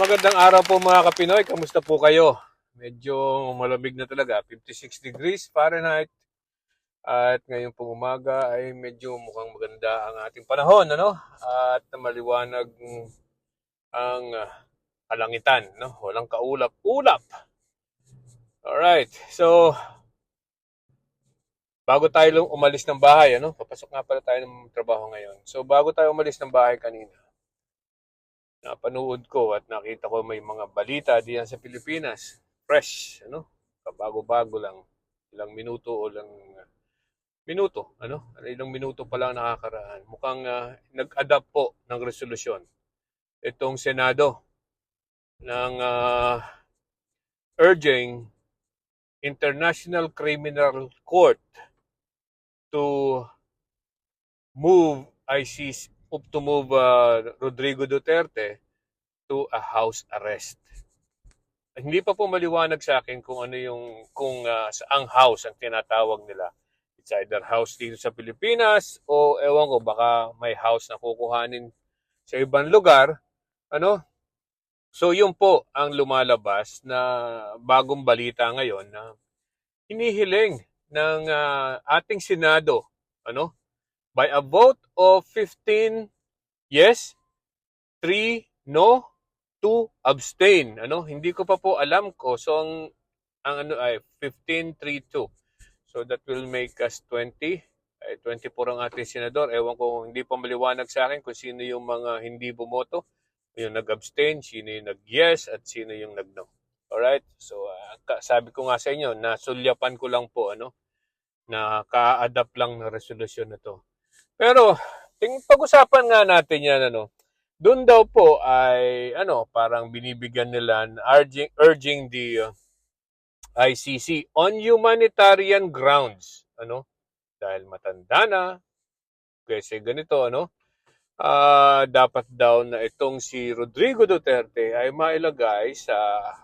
Magandang araw po mga kapinoy. Kamusta po kayo? Medyo malamig na talaga. 56 degrees Fahrenheit. At ngayon pong umaga ay medyo mukhang maganda ang ating panahon. Ano? At maliwanag ang ah, kalangitan. No? Walang kaulap-ulap. Alright. So, bago tayo umalis ng bahay, ano? Papasok nga pala tayo ng trabaho ngayon. So, bago tayo umalis ng bahay kanina, napanood ko at nakita ko may mga balita diyan sa Pilipinas. Fresh, ano? Kabago-bago lang. Ilang minuto o lang minuto, ano? Ilang minuto pa lang nakakaraan. Mukhang ah, nag-adapt po ng resolusyon itong Senado ng ah, urging International Criminal Court to move ICC to move uh, Rodrigo Duterte to a house arrest. Hindi pa po maliwanag sa akin kung ano yung kung uh, saang house ang tinatawag nila. It's either house dito sa Pilipinas o ewan ko baka may house na kukuhanin sa ibang lugar. Ano? So yun po ang lumalabas na bagong balita ngayon na hinihiling ng ah, ating Senado, ano? By a vote of 15 yes, 3 no, 2 abstain. Ano? Hindi ko pa po alam ko. So ang ang ano ay 15 3 2. So that will make us 20. Ay 24 ang ating senador. Ewan ko hindi pa maliwanag sa akin kung sino yung mga hindi bumoto, yung nag-abstain, sino yung nag-yes at sino yung nag-no. Alright? So ka- sabi ko nga sa inyo, nasulyapan ko lang po ano na ka-adapt lang ng resolusyon na to. Pero ting pag-usapan nga natin 'yan ano. Doon daw po ay ano, parang binibigyan nila urging urging the uh, ICC on humanitarian grounds, ano? Dahil matanda na kasi ganito ano, ah dapat daw na itong si Rodrigo Duterte ay mailagay sa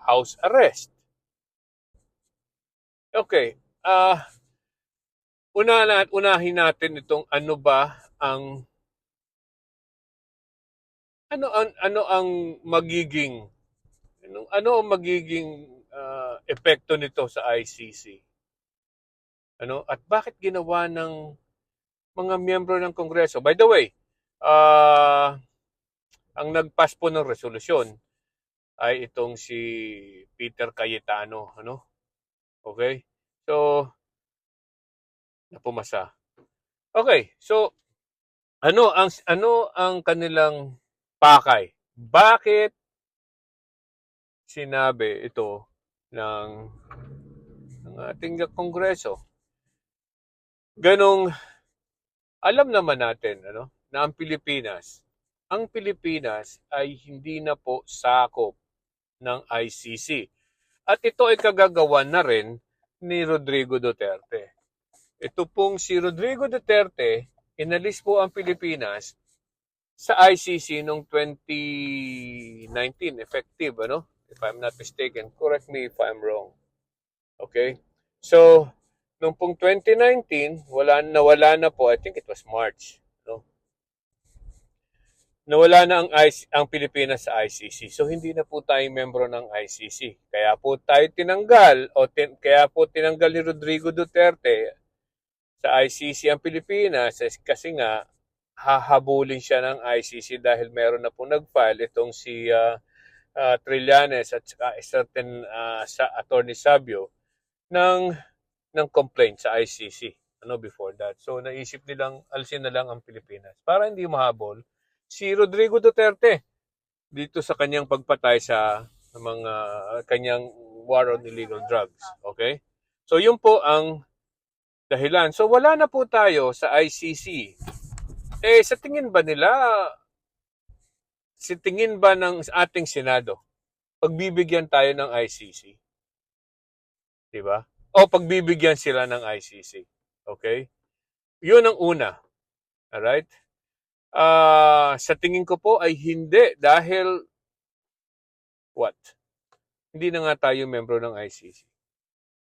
house arrest. Okay. Ah una na, unahin natin itong ano ba ang ano ang ano ang magiging ano, ano ang magiging ah, epekto nito sa ICC? Ano? At bakit ginawa ng mga miyembro ng Kongreso? By the way, ah ang nagpass po ng resolusyon ay itong si Peter Cayetano, ano? Okay? So, napumasa. Okay, so ano ang ano ang kanilang pakay? Bakit sinabi ito ng ng ating kongreso? Ganong alam naman natin ano na ang Pilipinas ang Pilipinas ay hindi na po sakop ng ICC. At ito ay kagagawan na rin ni Rodrigo Duterte. Ito pong si Rodrigo Duterte, inalis po ang Pilipinas sa ICC noong 2019, effective, ano? If I'm not mistaken. Correct me if I'm wrong. Okay? So, noong pong 2019, wala, nawala na po, I think it was March, no? Nawala na ang, IC, ang Pilipinas sa ICC. So, hindi na po tayo membro ng ICC. Kaya po tayo tinanggal, o tin, kaya po tinanggal ni Rodrigo Duterte sa ICC ang Pilipinas kasi nga hahabulin siya ng ICC dahil meron na po nag-file itong si ah, ah, Trillanes at a certain ah, sa Attorney Sabio ng ng complaint sa ICC ano before that. So naisip nilang alisin na lang ang Pilipinas para hindi mahabol si Rodrigo Duterte dito sa kanyang pagpatay sa mga kanyang war on illegal drugs. Okay? So yun po ang dahilan. So wala na po tayo sa ICC. Eh sa tingin ba nila sa tingin ba ng ating Senado pagbibigyan tayo ng ICC? 'Di ba? O pagbibigyan sila ng ICC. Okay? 'Yun ang una. Alright? Ah, sa tingin ko po ay hindi dahil what? Hindi na nga tayo membro ng ICC.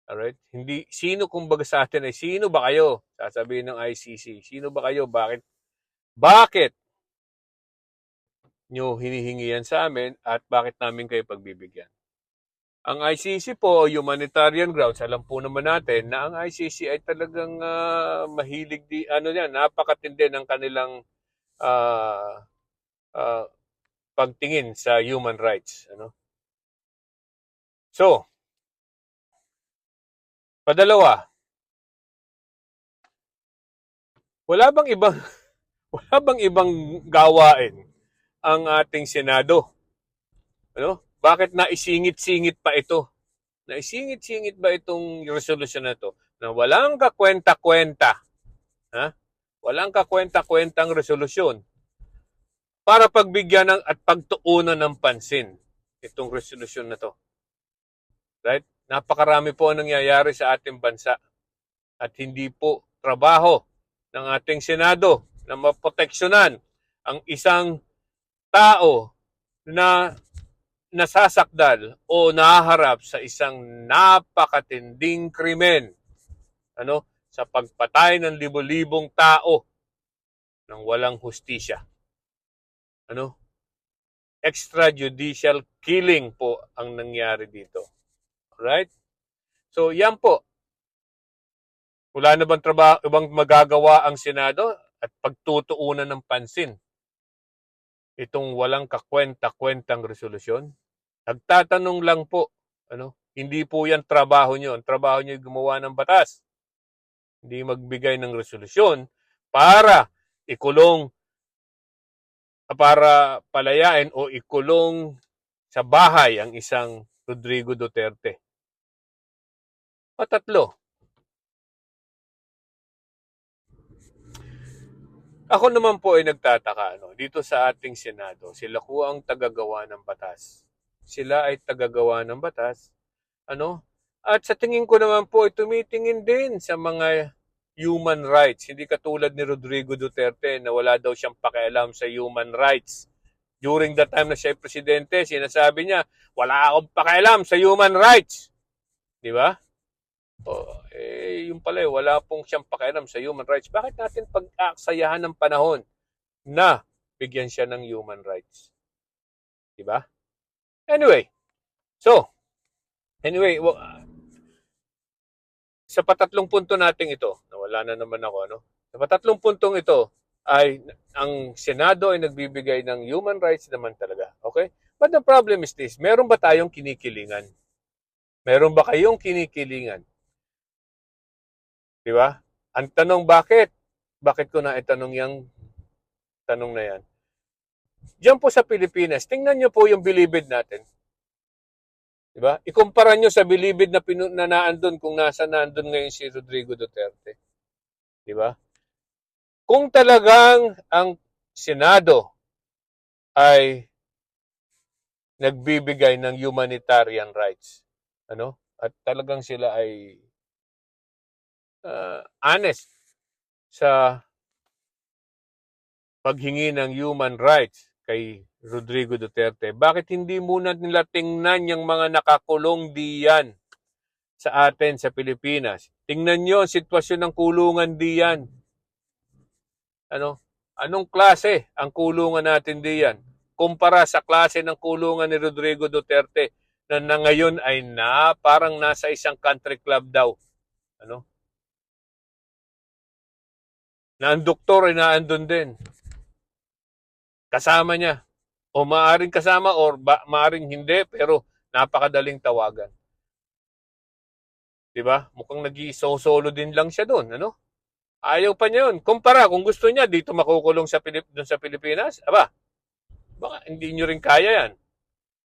Alright? Hindi, sino kumbaga sa atin ay, sino ba kayo? Sasabihin ng ICC, sino ba kayo? Bakit? Bakit? nyo hinihingi yan sa amin at bakit namin kayo pagbibigyan? Ang ICC po, humanitarian grounds, alam po naman natin na ang ICC ay talagang ah, mahilig di, ano yan, napakatindi ng kanilang ah, ah, pagtingin sa human rights. Ano? So, padalawa, wala bang ibang wala bang ibang gawain ang ating Senado? Ano? Bakit naisingit-singit pa ito? Naisingit-singit ba itong resolution na to? Na walang kakwenta-kwenta. Ha? Walang kakwenta-kwentang resolusyon para pagbigyan ng at pagtuunan ng pansin itong resolusyon na to. Right? Napakarami po ang nangyayari sa ating bansa at hindi po trabaho ng ating Senado na maproteksyonan ang isang tao na nasasakdal o nahaharap sa isang napakatinding krimen ano sa pagpatay ng libo-libong tao ng walang hustisya. Ano? Extrajudicial killing po ang nangyari dito. Alright? So, yan po. Wala na bang trabaho, ibang magagawa ang Senado at pagtutuunan ng pansin itong walang kakwenta-kwentang resolusyon? Nagtatanong lang po, ano? Hindi po yan trabaho nyo. Ang trabaho nyo gumawa ng batas. Hindi magbigay ng resolusyon para ikulong para palayain o ikulong sa bahay ang isang Rodrigo Duterte. Patatlo. Ako naman po ay nagtataka ano, dito sa ating Senado, sila ko ang tagagawa ng batas. Sila ay tagagawa ng batas. Ano? At sa tingin ko naman po ay tumitingin din sa mga human rights. Hindi katulad ni Rodrigo Duterte na wala daw siyang pakialam sa human rights. During the time na siya ay presidente, sinasabi niya, wala akong pakialam sa human rights. Di ba? O, eh, yung pala, eh, wala pong siyang pakialam sa human rights. Bakit natin pag-aaksayahan ng panahon na bigyan siya ng human rights? Di ba? Anyway, so, anyway, wa- sa patatlong punto nating ito, nawala na naman ako, ano? Sa patatlong puntong ito, ay ang Senado ay nagbibigay ng human rights naman talaga. Okay? But the problem is this, meron ba tayong kinikilingan? Meron ba kayong kinikilingan? Di ba? Ang tanong bakit? Bakit ko na itanong yung tanong na yan? Diyan po sa Pilipinas, tingnan nyo po yung bilibid natin. Di ba? Ikumpara nyo sa bilibid na, pinu- na naandun kung nasa naandun ngayon si Rodrigo Duterte. Di ba? Kung talagang ang Senado ay nagbibigay ng humanitarian rights, ano? At talagang sila ay uh, honest sa paghingi ng human rights kay Rodrigo Duterte. Bakit hindi muna nila tingnan yung mga nakakulong diyan sa atin sa Pilipinas? Tingnan nyo ang sitwasyon ng kulungan diyan. Ano? Anong klase ang kulungan natin diyan? Kumpara sa klase ng kulungan ni Rodrigo Duterte na, na ngayon ay na parang nasa isang country club daw. Ano? Na ang doktor ay naandun din. Kasama niya. O maaring kasama or ba, maaring hindi pero napakadaling tawagan. 'Di ba? Mukhang nag-solo din lang siya doon, ano? Ayaw pa niya 'yun. Kumpara kung gusto niya dito makukulong sa Pilip doon sa Pilipinas, aba. Baka hindi niyo rin kaya 'yan.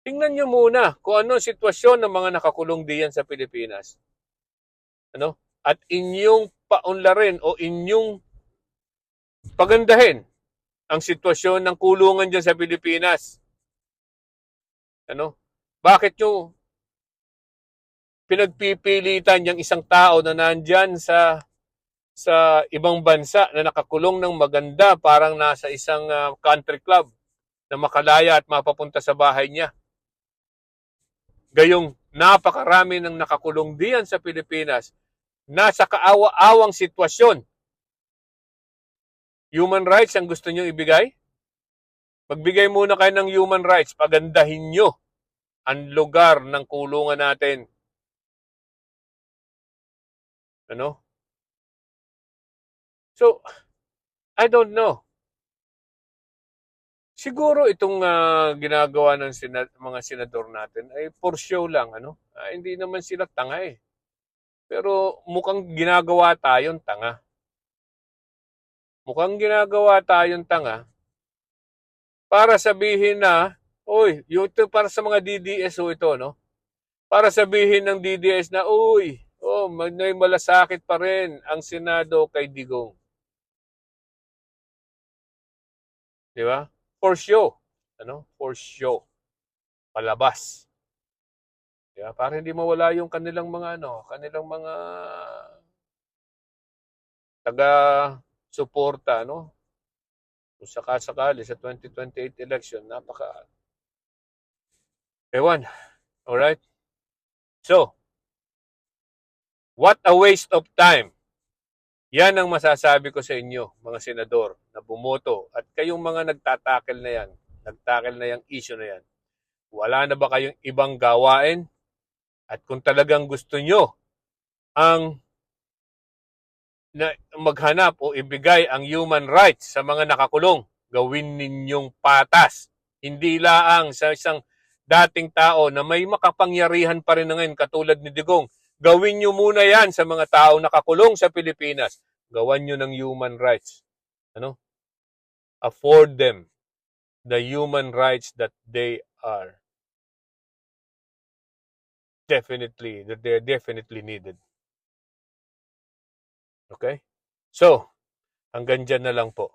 Tingnan niyo muna kung ano ang sitwasyon ng mga nakakulong diyan sa Pilipinas. Ano? At inyong paunlarin o inyong pagandahin ang sitwasyon ng kulungan dyan sa Pilipinas. Ano? Bakit nyo pinagpipilitan yung isang tao na nandyan sa sa ibang bansa na nakakulong ng maganda parang nasa isang uh, country club na makalaya at mapapunta sa bahay niya. Gayong napakarami ng nakakulong diyan sa Pilipinas nasa kaawa-awang sitwasyon Human rights ang gusto nyo ibigay? Magbigay muna kayo ng human rights. Pagandahin nyo ang lugar ng kulungan natin. Ano? So, I don't know. Siguro itong ah, ginagawa ng sina- mga senador natin ay for show lang, ano? Ah, hindi naman sila tanga eh. Pero mukhang ginagawa tayong tanga. Mukhang ginagawa tayong tanga para sabihin na, yung ito para sa mga DDS o ito, no? Para sabihin ng DDS na, uy, oh, may malasakit pa rin ang Senado kay Digong. Di ba? For show. Ano? For show. Palabas. Di ba? Para hindi mawala yung kanilang mga ano, kanilang mga taga suporta, no? Kung sakasakali sa 2028 election, napaka Ewan. Alright? So, what a waste of time. Yan ang masasabi ko sa inyo, mga senador, na bumoto. At kayong mga nagtatakel na yan, nagtakel na yung issue na yan. Wala na ba kayong ibang gawain? At kung talagang gusto nyo ang na maghanap o ibigay ang human rights sa mga nakakulong, gawin ninyong patas. Hindi laang sa isang dating tao na may makapangyarihan pa rin ngayon katulad ni Digong. Gawin nyo muna yan sa mga tao nakakulong sa Pilipinas. Gawan nyo ng human rights. Ano? Afford them the human rights that they are definitely, that they're definitely needed. Okay? So, hanggang dyan na lang po.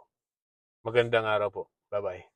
Magandang araw po. Bye-bye.